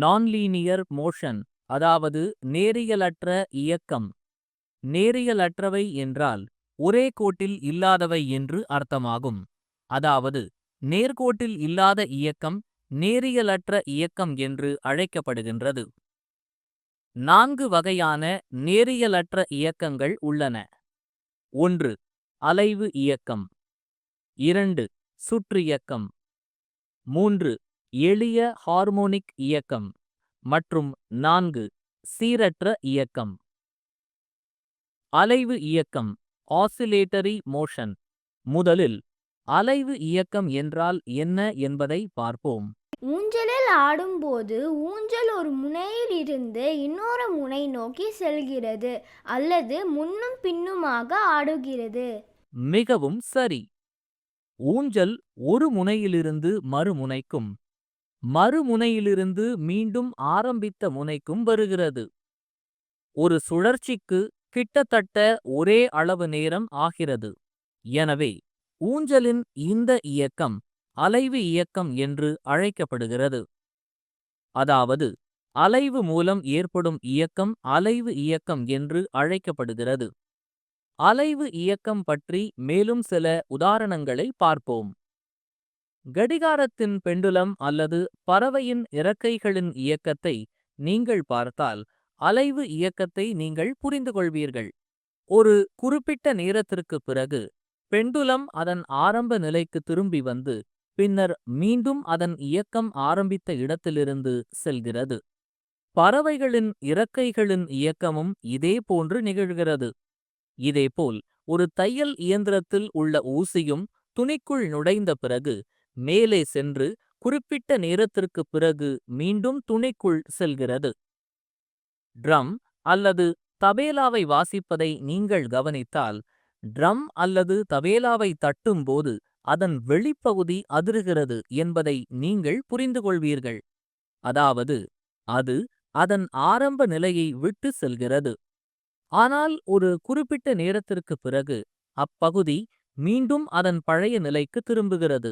Nonlinear motion அதாவது நேரியலற்ற இயக்கம். நேரியலற்றவை என்றால் ஒரே கோட்டில் இல்லாதவை என்று அர்த்தமாகும். அதாவது நேர்கோட்டில் இல்லாத இயக்கம் நேரியலற்ற இயக்கம் என்று அழைக்கப்படுகின்றது. நான்கு வகையான நேரியலற்ற இயக்கங்கள் உள்ளன. ஒன்று அலைவு இயக்கம். இரண்டு சுற்றியக்கம் மூன்று எளிய ஹார்மோனிக் இயக்கம் மற்றும் நான்கு சீரற்ற இயக்கம். அலைவு இயக்கம் ஆசிலேட்டரி மோஷன் முதலில் அலைவு இயக்கம் என்றால் என்ன என்பதை பார்ப்போம். ஊஞ்சலில் ஆடும்போது ஊஞ்சல் ஒரு முனையில் இருந்து இன்னொரு முனை நோக்கி செல்கிறது அல்லது முன்னும் பின்னுமாக ஆடுகிறது. மிகவும் சரி. ஊஞ்சல் ஒரு முனையிலிருந்து மறுமுனைக்கும். மறுமுனையிலிருந்து மீண்டும் ஆரம்பித்த முனைக்கும் வருகிறது. ஒரு சுழற்சிக்கு கிட்டத்தட்ட ஒரே அளவு நேரம் ஆகிறது. எனவே ஊஞ்சலின் இந்த இயக்கம் அலைவு இயக்கம் என்று அழைக்கப்படுகிறது. அதாவது அலைவு மூலம் ஏற்படும் இயக்கம் அலைவு இயக்கம் என்று அழைக்கப்படுகிறது. அலைவு இயக்கம் பற்றி மேலும் சில உதாரணங்களை பார்ப்போம். கடிகாரத்தின் பெண்டுலம் அல்லது பறவையின் இறக்கைகளின் இயக்கத்தை நீங்கள் பார்த்தால் அலைவு இயக்கத்தை நீங்கள் புரிந்து கொள்வீர்கள். ஒரு குறிப்பிட்ட நேரத்திற்குப் பிறகு பெண்டுலம் அதன் ஆரம்ப நிலைக்கு திரும்பி வந்து பின்னர் மீண்டும் அதன் இயக்கம் ஆரம்பித்த இடத்திலிருந்து செல்கிறது. பறவைகளின் இறக்கைகளின் இயக்கமும் இதே போன்று நிகழ்கிறது. இதேபோல் ஒரு தையல் இயந்திரத்தில் உள்ள ஊசியும் துணிக்குள் நுழைந்த பிறகு மேலே சென்று குறிப்பிட்ட நேரத்திற்குப் பிறகு மீண்டும் துணைக்குள் செல்கிறது. ட்ரம் அல்லது தபேலாவை வாசிப்பதை நீங்கள் கவனித்தால் ட்ரம் அல்லது தபேலாவை தட்டும்போது அதன் வெளிப்பகுதி அதிருகிறது என்பதை நீங்கள் புரிந்து கொள்வீர்கள். அதாவது அது அதன் ஆரம்ப நிலையை விட்டு செல்கிறது. ஆனால் ஒரு குறிப்பிட்ட நேரத்திற்குப் பிறகு அப்பகுதி மீண்டும் அதன் பழைய நிலைக்கு திரும்புகிறது.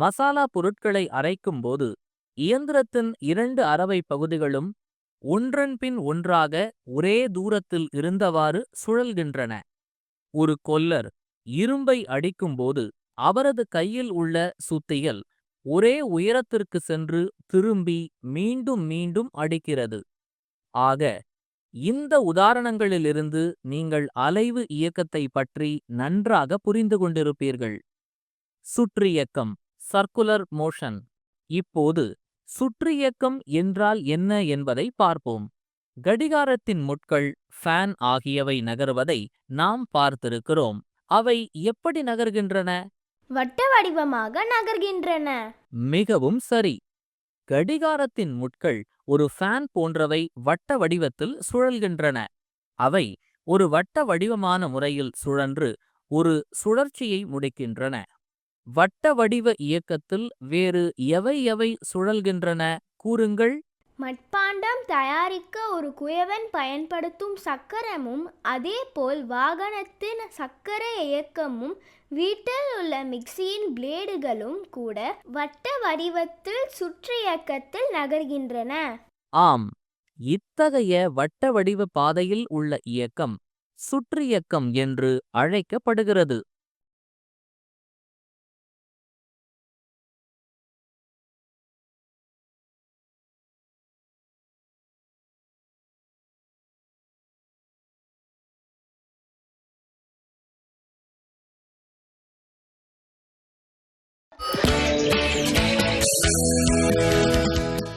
மசாலா பொருட்களை அரைக்கும்போது இயந்திரத்தின் இரண்டு அரவை பகுதிகளும் ஒன்றன்பின் ஒன்றாக ஒரே தூரத்தில் இருந்தவாறு சுழல்கின்றன. ஒரு கொல்லர் இரும்பை அடிக்கும்போது அவரது கையில் உள்ள சுத்தியல் ஒரே உயரத்திற்கு சென்று திரும்பி மீண்டும் மீண்டும் அடிக்கிறது. ஆக இந்த உதாரணங்களிலிருந்து நீங்கள் அலைவு இயக்கத்தை பற்றி நன்றாக புரிந்து கொண்டிருப்பீர்கள். சுற்றியக்கம் சர்க்குலர் மோஷன். இப்போது சுற்றியக்கம் என்றால் என்ன என்பதை பார்ப்போம். கடிகாரத்தின் முட்கள் ஃபேன் ஆகியவை நகர்வதை நாம் பார்த்திருக்கிறோம். அவை எப்படி நகர்கின்றன? வட்ட வடிவமாக நகர்கின்றன. மிகவும் சரி. கடிகாரத்தின் முட்கள் ஒரு ஃபேன் போன்றவை வட்ட வடிவத்தில் சுழல்கின்றன. அவை ஒரு வட்ட வடிவமான முறையில் சுழன்று ஒரு சுழற்சியை முடிக்கின்றன. வட்ட வடிவ இயக்கத்தில் வேறு எவை எவை சுழல்கின்றன? கூறுங்கள். மட்பாண்டம் தயாரிக்க ஒரு குயவன் பயன்படுத்தும் சக்கரமும் அதேபோல் வாகனத்தின் சக்கர இயக்கமும் வீட்டில் உள்ள மிக்சியின் பிளேடுகளும் கூட வட்ட வடிவத்தில் சுற்றியக்கத்தில் நகர்கின்றன. ஆம். இத்தகைய வட்ட வடிவ பாதையில் உள்ள இயக்கம் சுற்றியக்கம் என்று அழைக்கப்படுகிறது.